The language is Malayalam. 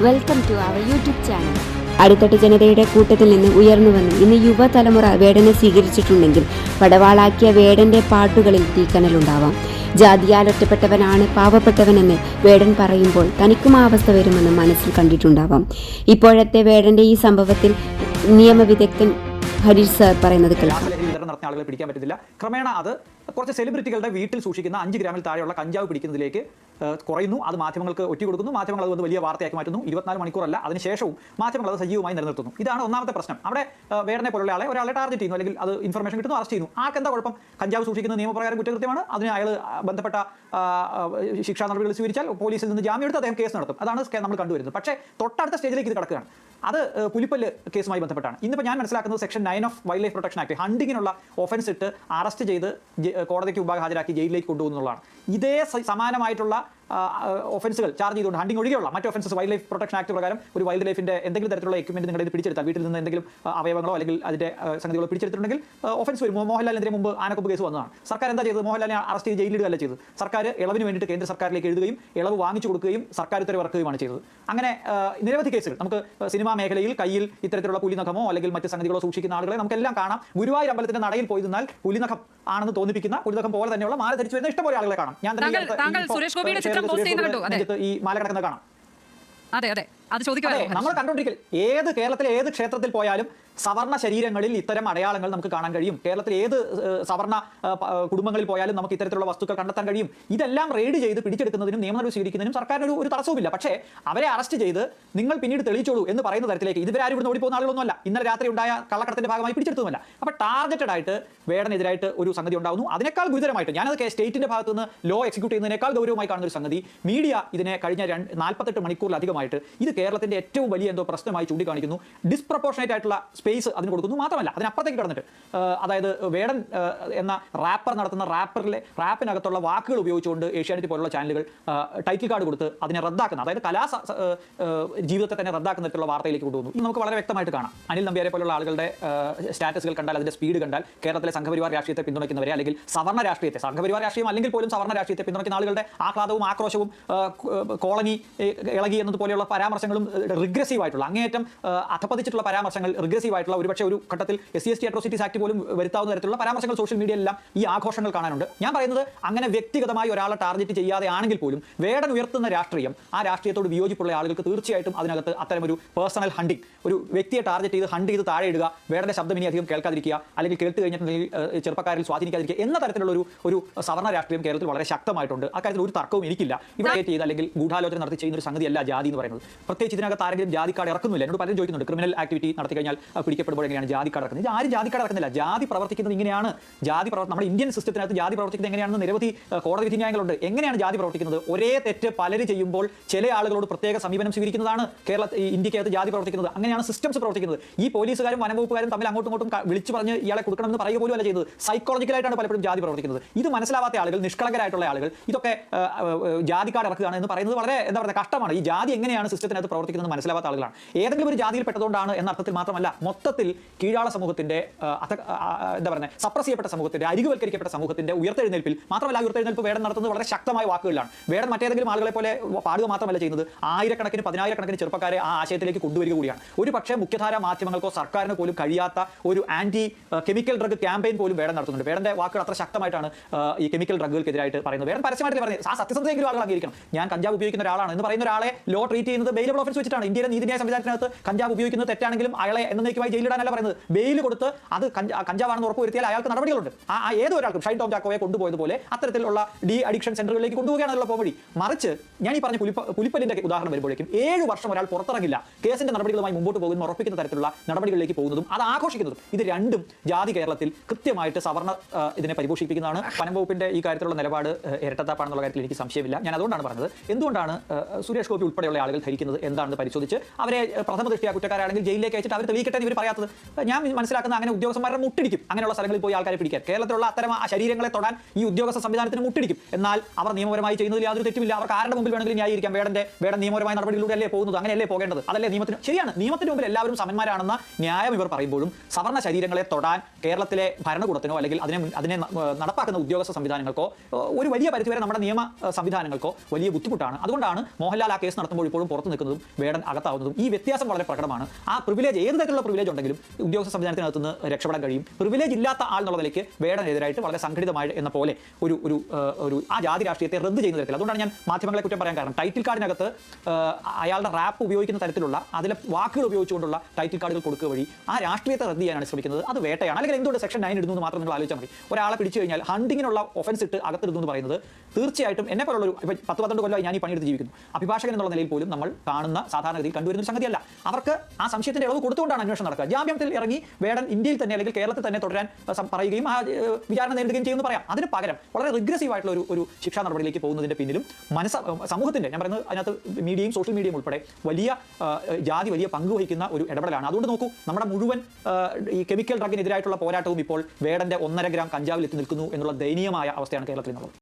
Welcome to our YouTube channel അടിത്തട്ട് ജനതയുടെ കൂട്ടത്തിൽ നിന്ന് ഉയർന്നു വന്ന് ഇന്ന് യുവതലമുറ വേടനെ സ്വീകരിച്ചിട്ടുണ്ടെങ്കിൽ പടവാളാക്കിയ വേടന്റെ പാട്ടുകളിൽ തീക്കനലുണ്ടാവാം. ജാതിയാൽ ഒറ്റപ്പെട്ടവനാണ് പാവപ്പെട്ടവനെന്ന് വേടൻ പറയുമ്പോൾ തനിക്കും ആ അവസ്ഥ വരുമെന്ന് മനസ്സിൽ കണ്ടിട്ടുണ്ടാവാം. ഇപ്പോഴത്തെ വേടന്റെ ഈ സംഭവത്തിൽ നിയമവിദഗ്ധൻ ഹരീഷ് സാർ പറയുന്നത് കേൾക്കാം. നടത്തുന്ന ആളുകളെ പിടിക്കാൻ പറ്റത്തില്ല. ക്രമേണ അത് കുറച്ച് സെലിബ്രിറ്റികളുടെ വീട്ടിൽ സൂക്ഷിക്കുന്ന അഞ്ച് ഗ്രാമിൽ താഴെയുള്ള കഞ്ചാവ് പിടിക്കുന്നതിലേക്ക് കുറയുന്നു. അത് മാധ്യമങ്ങൾക്ക് ഒറ്റ കൊടുക്കുന്നു. മാധ്യമങ്ങൾ അത് വലിയ വാർത്തയാക്കി മാറ്റുന്നു. ഇരുപത്തിനാല് മണിക്കൂറല്ല അതിനുശേഷവും മാധ്യമങ്ങൾ അത് സജീവമായി നിലനിർത്തുന്നു. ഇതാണ് ഒന്നാമത്തെ പ്രശ്നം. അവിടെ വേറെ പോലുള്ള ആളെ ഒരാളെ ടാർഗറ്റ് ചെയ്യുന്നു അല്ലെങ്കിൽ അത് ഇൻഫർമേഷൻ കിട്ടുന്നു അറസ്റ്റ് ചെയ്യുന്നു. ആർക്ക് കുഴപ്പം? കഞ്ചാവ് സൂക്ഷിക്കുന്ന നിയമപ്രകാരം കുറ്റകൃത്യമാണ്. അതിന് അയാൾ ബന്ധപ്പെട്ട ശിക്ഷാ നടപടികൾ സ്വീകരിച്ചാൽ പോലീസിൽ നിന്ന് ജാമ്യം എടുത്ത് അദ്ദേഹം കേസ് നടത്തും. അതാണ് നമ്മൾ കണ്ടുവരുന്നത്. പക്ഷേ തൊട്ടടുത്ത സ്റ്റേജിലേക്ക് ഇത് കിടക്കുകയാണ്. അത് പുലിപ്പല്ല് കേസുമായി ബന്ധപ്പെട്ടാണ്. ഇന്നിപ്പോൾ ഞാൻ മനസ്സിലാക്കുന്നത് section nine of wildlife protection act ഹണ്ടിങ്ങിനുള്ള offence ഇട്ട് അറസ്റ്റ് ചെയ്ത് കോടതിക്ക് മുമ്പാകെ ഹാജരാക്കി ജയിലിലേക്ക് കൊണ്ടുപോകുന്നതാണ് ഇതേ സമാനമായിട്ടുള്ള ഒഫൻസുകൾ ചാർജ് ചെയ്തുകൊണ്ട് ഹണ്ടിങ് ഒഴികെയുള്ള മറ്റ് offences wildlife protection act പ്രകാരം ഒരു വൈൽഡ് ലൈഫിന്റെ എന്തെങ്കിലും തരത്തിലുള്ള എക്യുപ്മെന്റ് നിങ്ങളുടെ ഇത് പിടിച്ചെടുത്താൽ വീട്ടിൽ നിന്ന് എന്തെങ്കിലും അവയവങ്ങളോ അല്ലെങ്കിൽ അതിന്റെ സംഗതികളോ പിടിച്ചെടുത്തിട്ടുണ്ടെങ്കിൽ ഒഫൻസ് വരും. മോഹൻലാലിനെതിരെ മുമ്പ് ആനക്കൊമ്പ് കേസ് വന്നതാണ്. സർക്കാർ എന്താ ചെയ്തത്? മോഹൻലാലിനെ അറസ്റ്റ് ചെയ്ത് ജയിലിടുകയല്ല ചെയ്തത്. സർക്കാർ ഇളവിന് വേണ്ടിയിട്ട് കേന്ദ്ര സർക്കാരിലേക്ക് എഴുതുകയും ഇളവ് വാങ്ങിച്ചു കൊടുക്കുകയും സർക്കാർ ഉത്തരവ് ഇറക്കുകയുമാണ് ചെയ്തത്. അങ്ങനെ നിരവധി കേസുകൾ. നമുക്ക് സിനിമാ മേഖലയിൽ കയ്യിൽ ഇത്തരത്തിലുള്ള പുലിനഖമോ അല്ലെങ്കിൽ മറ്റ് സംഗതികളോ സൂക്ഷിക്കുന്ന ആളുകളെ നമുക്കെല്ലാം കാണാം. ഗുരുവായൂർ അമ്പലത്തിന്റെ നടയിൽ പോയി നിന്നാൽ പുലിനഖം ആണെന്ന് തോന്നിപ്പിക്കുന്ന പുലിനഖം പോലെ തന്നെയുള്ള മാല ധരിച്ചു വരുന്ന ഇഷ്ടംപോലെ ആളുകളെ കാണാം. ഞാൻ തന്നെ ഈ മാല കിടക്കുന്നത് കാണാം. അതെ അതെ. അത് ചോദിക്കാം നമ്മൾ കണ്ടുകൊണ്ടിരിക്കൽ ഏത് കേരളത്തിലെ ഏത് ക്ഷേത്രത്തിൽ പോയാലും സവർണ ശരീരങ്ങളിൽ ഇത്തരം അടയാളങ്ങൾ നമുക്ക് കാണാൻ കഴിയും. കേരളത്തിൽ ഏത് സവർണ കുടുംബങ്ങളിൽ പോയാലും നമുക്ക് ഇത്തരത്തിലുള്ള വസ്തുക്കൾ കണ്ടെത്താൻ കഴിയും. ഇതെല്ലാം റെയ്ഡ് ചെയ്ത് പിടിച്ചെടുക്കുന്നതിനും നിയമ നടപടി സ്വീകരിക്കുന്നതിനും സർക്കാരിന് ഒരു തടസ്സവുമില്ല. പക്ഷേ അവരെ അറസ്റ്റ് ചെയ്ത് നിങ്ങൾ പിന്നീട് തെളിയിച്ചോളൂ എന്ന് പറയുന്ന തരത്തിലേക്ക് ഇതുവരെ ആരും ഇവിടെ ഓടിപ്പോകുന്ന ആളുകളൊന്നുമല്ല. ഇന്നലെ രാത്രി ഉണ്ടായ കള്ളക്കടത്തിന്റെ ഭാഗമായി പിടിച്ചെടുത്തതുമല്ല. അപ്പോൾ ടാർഗറ്റഡ് ആയിട്ട് വേടനെതിരായിട്ട് ഒരു സംഗതി ഉണ്ടാകുന്നു അതിനേക്കാൾ ഗുരുതരമായിട്ട് ഞാനത് സ്റ്റേറ്റിന്റെ ഭാഗത്ത് നിന്ന് ലോ എക്സിക്യൂട്ട് ചെയ്യുന്നതിനേക്കാൾ ഗൗരവമായി കാണുന്ന ഒരു സംഗതി. മീഡിയ ഇതിനെ കഴിഞ്ഞ നാൽപ്പത്തെട്ട് മണിക്കൂറിലധികമായിട്ട് ഇത് കേരളത്തിന്റെ ഏറ്റവും വലിയ എന്തോ പ്രശ്നമായി ചൂണ്ടിക്കാണിക്കുന്നു. ഡിസ്പ്രപ്പോർഷനേറ്റ് ആയിട്ടുള്ള സ്പേസ് അതിന് കൊടുക്കുന്നു മാത്രമല്ല അതിനപ്പുറത്തേക്ക് കടന്നിട്ട്. അതായത് വേടൻ എന്ന റാപ്പർ നടത്തുന്ന റാപ്പറിലെ റാപ്പിനകത്തുള്ള വാക്കുകൾ ഉപയോഗിച്ചുകൊണ്ട് ഏഷ്യാനെറ്റ് പോലുള്ള ചാനലുകൾ ടൈറ്റിൽ കാർഡ് കൊടുത്ത് അതിനെ റദ്ദാക്കുന്ന അതായത് കലാ ജീവിതത്തെ തന്നെ റദ്ദാക്കുന്ന തരത്തിലുള്ള വാർത്തയിലേക്ക് കൊണ്ടുവന്നു. ഇത് നമുക്ക് വളരെ വ്യക്തമായിട്ട് കാണാം. അനിൽ നമ്പ്യാരെ പോലുള്ള ആളുകളുടെ സ്റ്റാറ്റസുകൾ കണ്ടാൽ അതിന്റെ സ്പീഡ് കണ്ടാൽ കേരളത്തിലെ സംഘപരിവാർ രാഷ്ട്രീയത്തെ പിന്തുണയ്ക്കുന്നവരെ അല്ലെങ്കിൽ സവർണ രാഷ്ട്രീയത്തെ സംഘപരിവാർ രാഷ്ട്രീയം അല്ലെങ്കിൽ പോലും സവർണ രാഷ്ട്രീയത്തെ പിന്തുണയ്ക്കുന്ന ആളുകളുടെ ആഹ്ലാദവും ആക്രോശവും കോളനി ഇളകി എന്നതുപോലെയുള്ള പരാമർശങ്ങളും റിഗ്രസീവ് ആയിട്ടുള്ള അങ്ങേയറ്റം അധപതിച്ചിട്ടുള്ള പരാമർശങ്ങൾ റിഗ്രസീവ് ആയിട്ടുള്ള ഒരുപക്ഷെ ഒരു ഘട്ടത്തിൽ S C S T atrocities act പോലും വരുത്താവുന്ന തരത്തിലുള്ള പരാമർശങ്ങൾ സോഷ്യൽ മീഡിയയിലെല്ലാം ഈ ആഘോഷങ്ങൾ കാണാനുണ്ട്. ഞാൻ പറയുന്നത് അങ്ങനെ വ്യക്തിഗതമായി ഒരാളെ ടാർഗറ്റ് ചെയ്യാതെ ആണെങ്കിൽ പോലും വേടൻ ഉയർത്തുന്ന രാഷ്ട്രീയം ആ രാഷ്ട്രീയത്തോട് വിയോജിപ്പുള്ള ആളുകൾക്ക് തീർച്ചയായിട്ടും അതിനകത്ത് അത്തരം ഒരു പേഴ്സണൽ ഹണ്ടിങ് ഒരു വ്യക്തിയെ ടാർഗറ്റ് ചെയ്ത് ഹണ്ട് ചെയ്ത് താഴെ ഇടുക വേടന്റെ ശബ്ദം ഇനി അധികം കേൾക്കാതിരിക്കുക അല്ലെങ്കിൽ കേട്ട് കഴിഞ്ഞിട്ടുണ്ടെങ്കിൽ ചെറുപ്പക്കാരിൽ സ്വാധീനിക്കാതിരിക്കുക എന്ന തരത്തിലുള്ള ഒരു ഒരു സവർണ രാഷ്ട്രീയം കേരളത്തിൽ വളരെ ശക്തമായിട്ടുണ്ട്. അക്കാര്യത്തിൽ ഒരു തർക്കവും എനിക്കില്ല. ഇവിടെ ചെയ്ത് അല്ലെങ്കിൽ ഗൂഢാലോചന നടത്തി ചെയ്യുന്ന ഒരു സംഗതിയല്ല ജാതി എന്ന് പറയുന്നത്. പ്രത്യേകിച്ച് ഇതിനകത്ത് ആരെങ്കിലും ജാതി കാർഡ് ഇറക്കുന്നില്ല. എന്നോട് പലരും ചോദിക്കുന്നുണ്ട്. ക്രിമിനൽ ആക്ടിവിറ്റി നടത്തി കഴിഞ്ഞാൽ പിടിക്കപ്പെടുമ്പോൾ എങ്ങനെയാണ് ജാതി കടക്കുന്നത് ആരും ജാതി കടക്കുന്നില്ല ജാതി പ്രവർത്തിക്കുന്നത് ഇങ്ങനെയാണ്. ജാതി പ്രവർത്തനം നമ്മുടെ ഇന്ത്യൻ സിസ്റ്റത്തിനകത്ത് ജാതി പ്രവർത്തിക്കുന്നത് എങ്ങനെയാണെന്ന് നിരവധി കോടതി വിധി ന്യായങ്ങളുണ്ട് എങ്ങനെയാണ് ജാതി പ്രവർത്തിക്കുന്നത്? ഒരേ തെറ്റ് പലര് ചെയ്യുമ്പോൾ ചില ആളുകളോട് പ്രത്യേക സമീപനം സ്വീകരിക്കുന്നതാണ് കേരള ഇന്ത്യക്കകത്ത് ജാതി പ്രവർത്തിക്കുന്നത്. അങ്ങനെയാണ് സിസ്റ്റംസ് പ്രവർത്തിക്കുന്നത്. ഈ പോലീസുകാരും വനംവകുപ്പുകാരും തമ്മിൽ അങ്ങോട്ടും ഇങ്ങോട്ടും വിളിച്ചു പറഞ്ഞ് ഇയാളെ കൊടുക്കണമെന്ന് പറയുക പോലും അല്ല ചെയ്യുന്നത്. സൈക്കോളജിക്കലായിട്ടാണ് പലപ്പോഴും ജാതി പ്രവർത്തിക്കുന്നത്. ഇത് മനസ്സിലാവാത്ത ആളുകൾ നിഷ്കളങ്കരായിട്ടുള്ള ആളുകൾ ഇതൊക്കെ ആ, ആ, ആ, ജാതി കാർഡ് ഇറക്കുകയാണ് എന്ന് പറയുന്നത് വളരെ എന്താ പറയുക കഷ്ടമാണ്. ഈ ജാതി എങ്ങനെയാണ് സിസ്റ്റത്തിനകത്ത് പ്രവർത്തിക്കുന്നത് മനസ്സിലാവാത്ത ആളുകളാണ്. ഏതെങ്കിലും ഒരു ജാതിയിൽ പെട്ടതുകൊണ്ടാണ് എന്ന അർത്ഥത്തിൽ മാത്രമല്ല മൊത്തത്തിൽ കീഴാള സമൂഹത്തിന്റെ എന്താ പറയുക സപ്രസ് ചെയ്യപ്പെട്ട സമൂഹത്തിന്റെ അരികുവൽക്കരിക്കപ്പെട്ട സമൂഹത്തിന്റെ ഉയർത്തെഴുന്നേൽപ്പിൽ മാത്രമല്ല ഉയർത്തെഴുന്നേൽപ്പ് വേടൻ നടത്തുന്നത് വളരെ ശക്തമായ വാക്കുകളാണ് വേടൻ മറ്റേതെങ്കിലും ആളുകളെ പോലെ പാടുക മാത്രമല്ല ചെയ്യുന്നത്. ആയിരക്കണക്കിന് പതിനായിരക്കണക്കിന് ചെറുപ്പക്കാരെ ആ ആശയത്തിലേക്ക് കൊണ്ടുവരിക കൂടിയാണ്. ഒരു പക്ഷേ മുഖ്യധാര മാധ്യമങ്ങൾക്കോ സർക്കാരിന് പോലും കഴിയാത്ത ഒരു ആന്റി കെമിക്കൽ ഡ്രഗ് ക്യാമ്പയിൻ പോലും വേടൻ നടത്തുന്നുണ്ട്. വേടന്റെ വാക്കുകൾ അത്ര ശക്തമായിട്ടാണ് ഈ കെമിക്കൽ ഡ്രഗുകൾക്കെതിരായിട്ട് പറയുന്നത്. വേടൻ പരസ്യമായിട്ട് പറയുന്നത്? ആ സത്യസന്ധയെങ്കിലും ആളുകൾ അംഗീകരിക്കണം. ഞാൻ കഞ്ചാവ് ഉപയോഗിക്കുന്ന ഒരാളാണ്. എന്ന് പറയുന്ന ഒരാളെ ലോ ട്രീറ്റ് ചെയ്യുന്നത് ബെയിലബിൾ ഓഫൻസ് വെച്ചിട്ടാണ്. ഇന്ത്യയിലെ നീതിന്യായ സംവിധാനത്തിനകത്ത് കഞ്ചാവ് ഉപയോഗിക്കുന്നത് തെറ്റാണെങ്കിലും അയാളെ എന്നേക്കുമായി ജയിലിടാനല്ല പറയുന്നത്. ബെയിൽ കൊടുത്ത് അത് കഞ്ചാവാണെന്ന് ഉറപ്പുവരുത്തിയാൽ അയാൾക്ക് നടപടികളുണ്ട്. ആ ആ ഏത് ഒരാൾക്കും ഷൈൻ ടോം ചാക്കോയെ കൊണ്ടുപോയതുപോലെ അത്തരത്തിലുള്ള ഡി അഡിക്ഷൻ സെന്ററുകളിലേക്ക് കൊണ്ടുപോവുകയാണെന്നുള്ള പോവഴി. മറിച്ച് ഞാൻ ഈ പറഞ്ഞ പുലിപ്പ പുലിപ്പല്ലിന്റെ ഉദാഹരണം വരുമ്പോഴേക്കും ഏഴ് വർഷം ഒരാൾ പുറത്തിറങ്ങില്ല. കേസിന്റെ നടപടികളുമായി മുമ്പോട്ട് പോകുന്ന ഉറപ്പിക്കുന്ന തരത്തിലുള്ള നടപടികളിലേക്ക് പോകുന്നതും അത് ആഘോഷിക്കുന്നതും ഇത് രണ്ടും ജാതി കേരളത്തിൽ കൃത്യമായിട്ട് സവർണ ഇതിനെ പരിപോഷിപ്പിക്കുന്നതാണ്. വനം വകുപ്പിന്റെ ഈ കാര്യത്തിലുള്ള നിലപാട് ഇരട്ടത്താപ്പാണെന്നുള്ള കാര്യത്തിൽ എനിക്ക് സംശയമില്ല. ഞാൻ അതുകൊണ്ടാണ് പറഞ്ഞത്. എന്തുകൊണ്ടാണ് സുരേഷ് ഗോപി ഉൾപ്പെടെയുള്ള ആളുകൾ ധരിക്കുന്നത് എന്താണെന്ന് പരിശോധിച്ച് അവരെ പ്രഥമ ദൃഷ്ടിയാ കുറ്റക്കാരാണെങ്കിൽ ജയിലിലേക്ക് അയച്ചിട്ട് അവർ തെളിയിക്കട്ടെ പറയാത്തത്. ഞാൻ മനസ്സിലാക്കുന്ന അങ്ങനെ ഉദ്യോഗസ്ഥന്മാരെ മുട്ടിടിക്കും. അങ്ങനെയുള്ള സ്ഥലങ്ങളിൽ പോയി ആൾക്കാരെ പിടിക്കാൻ. കേരളത്തിലുള്ള അത്തരം ആ ശരീരങ്ങളെ തൊടാൻ ഈ ഉദ്യോഗസ്ഥ സംവിധാനത്തിന് മുട്ടിടിക്കും. എന്നാൽ അവർ നിയമപരമായി ചെയ്യുന്നതിൽ യാതൊരു തെറ്റുമില്ല. അവർക്ക് ആരുടെ മുമ്പിൽ വേണമെങ്കിലും ന്യായീകരിക്കാം. വേടന്റെ വേടൻ നിയമപരമായ നടപടികളിലൂടെ അല്ലേ പോകുന്നത്? അങ്ങനെയല്ലേ പോകേണ്ടത്? അതല്ലേ നിയമത്തിന് ശരിയാണ്. നിയമത്തിന് മുമ്പിൽ എല്ലാവരും സമന്മാരാണെന്ന ന്യായം ഇവർ പറയുമ്പോഴും സവർണ ശരീരങ്ങളെ തൊടാൻ കേരളത്തിലെ ഭരണകൂടത്തിനോ അല്ലെങ്കിൽ അതിനെ അതിനെ നടപ്പാക്കുന്ന ഉദ്യോഗസ്ഥ സംവിധാനങ്ങൾക്കോ ഒരു വലിയ പരിധിവരെ നമ്മുടെ നിയമ സംവിധാനങ്ങൾക്കോ വലിയ ബുദ്ധിമുട്ടാണ്. അതുകൊണ്ടാണ് മോഹൻലാൽ ആ കേസ് നടത്തുമ്പോൾ ഇപ്പോഴും പുറത്തു നിൽക്കുന്നതും വേടൻ അകത്താവുന്നതും ഈ വ്യത്യാസം വളരെ പ്രകടമാണ്. ആ പ്രിവിലേജ് ഏത് തരത്തിലുള്ള ഉണ്ടെങ്കിലും ഉദ്യോഗസ്ഥ സംവിധാനത്തിനകത്ത് നിന്ന് രക്ഷപ്പെടാൻ കഴിയും. പ്രിവിലേജ് ഇല്ലാത്ത ആൾ എന്നുള്ള നിലയ്ക്ക് വേടനെതിരായിട്ട് വളരെ സംഘടിതമായി എന്ന പോലെ ഒരു ഒരു ഒരു ആ ജാതി രാഷ്ട്രീയത്തെ റദ്ദ് ചെയ്യുന്ന തരത്തിൽ. അതുകൊണ്ടാണ് ഞാൻ മാധ്യമങ്ങളെ കുറ്റം പറയാൻ കാരണം. ടൈറ്റിൽ കാർഡിനകത്ത് അയാളുടെ റാപ്പ് ഉപയോഗിക്കുന്ന തരത്തിലുള്ള അതിലെ വാക്കുകൾ ഉപയോഗിച്ചുകൊണ്ടുള്ള ടൈറ്റിൽ കാർഡുകൾ കൊടുക്കുക വഴി ആ രാഷ്ട്രീയത്തെ റദ്ദ് ചെയ്യാനാണ് ശ്രമിക്കുന്നത്. അത് വേട്ടയാണ്. അല്ലെങ്കിൽ എന്തുകൊണ്ട് സെക്ഷൻ നയൻ ഇടുന്നു മാത്രം നിങ്ങൾ ആലോചിച്ചാൽ മതി. ഒരാളെ പിടിച്ചു കഴിഞ്ഞാൽ ഹണ്ടിങ്ങിനുള്ള ഒഫൻസ് ഇട്ട് അകത്തിടുന്നു എന്ന് പറയുന്നത് തീർച്ചയായിട്ടും എന്നെ പോലുള്ള ഒരു ഇപ്പം പത്ത് പന്ത്രണ്ട് കൊല്ലമായി ഞാൻ ഈ പണിയെടുത്ത് ജീവിക്കുന്നു. അഭിഭാഷകൻ എന്നുള്ള നിലയിൽ പോലും നമ്മൾ കാണുന്ന സാധാരണഗതിയിൽ കണ്ടുവരുന്ന സംഗതിയല്ല. അവർക്ക് ആ സംശയത്തിന്റെ ഇളവ് കൊടുത്തുകൊണ്ടാണ് അന്വേഷണം നടക്കുക. ജാമ്യത്തിൽ ഇറങ്ങി വേടൻ ഇന്ത്യയിൽ തന്നെ അല്ലെങ്കിൽ കേരളത്തിൽ തന്നെ തുടരാൻ പറയുകയും ആ വിചാരണ നേരിടുകയും ചെയ്യുമെന്ന് പറയാം. അതിന് പകരം വളരെ റിഗ്രസീവ് ആയിട്ടുള്ള ഒരു ഒരു ശിക്ഷാ നടപടിയിലേക്ക് പോകുന്നതിന്റെ പിന്നിലും മനസ്സ സമൂഹത്തിന്റെ ഞാൻ പറയുന്നത് അതിനകത്ത് മീഡിയയും സോഷ്യൽ മീഡിയയും ഉൾപ്പെടെ വലിയ ജാതി വലിയ പങ്ക് വഹിക്കുന്ന ഒരു ഇടപെടലാണ്. അതുകൊണ്ട് നോക്കൂ നമ്മുടെ മുഴുവൻ ഈ കെമിക്കൽ ഡ്രഗിനെതിരായിട്ടുള്ള പോരാട്ടവും ഇപ്പോൾ വേടന്റെ ഒന്നര ഗ്രാം കഞ്ചാവിൽ എത്തി നിൽക്കുന്നു എന്നുള്ള ദയനീയമായ അവസ്ഥയാണ് കേരളത്തിൽ നിന്നുള്ളത്